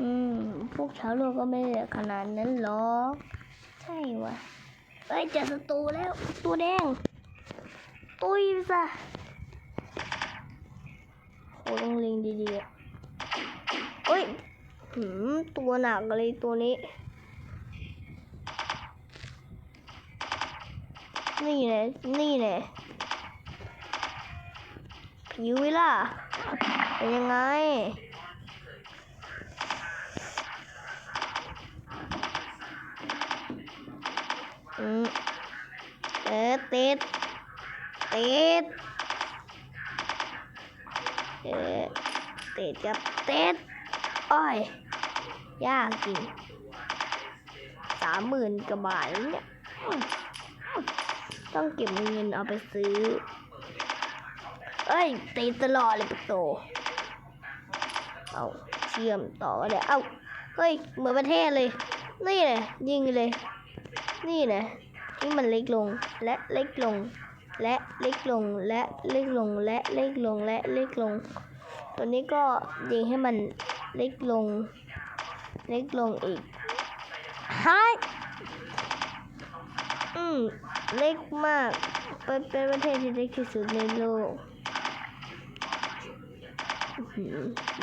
อืม พวกชาวโลกก็ไม่ได้ขนาดนั้นหรอก ใช่วะเอ้ยเจอศัตรูแล้ว ตัวแดง ตุยไปซะโอ้ต้องเล็งดีๆอะเอ้ยหืมตัวหนักเลยตัวนี้ นี่แหละนี่แหละผิววิล่ะเป็นยังไง อืม เติดติดติดเออติดกับติดอ้อยยากจริงสามหมื่นกว่าบาทแล้วเนี่ยต้องเก็บเงินเอาไปซื้อ เอ้ยตีตลอดเลยปะโตเอาเชื่อมต่อเดี๋ยเอาเฮ้ยเหมือนประเทศเลย นี่เลยยิงเลย นี่นะที่มันเล็กลงและเล็กลง และเล็กลงและเล็กลงและเล็กลงและเล็กลง ตัวนี้ก็ยิงให้มันเล็กลง เล็กลงอีกฮายอืมเล็กมากเป็นเป็นประเทศที่เล็กที่สุดในโลก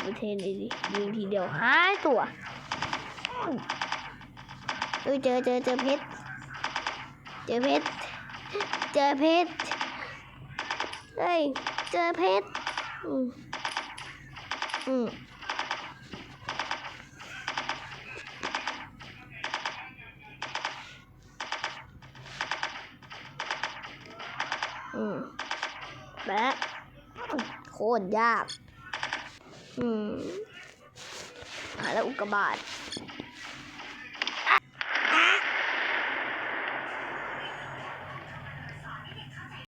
ประเทศนี้ยิงทีเดียวหายตัว อ้ยเจอเจอเจอเพชร เจอเพชร เจอเพชร เฮ้ย เจอเพชร อืมอืมอืมแปะโคตรยาก อืมหาแล้วอุกกาบาต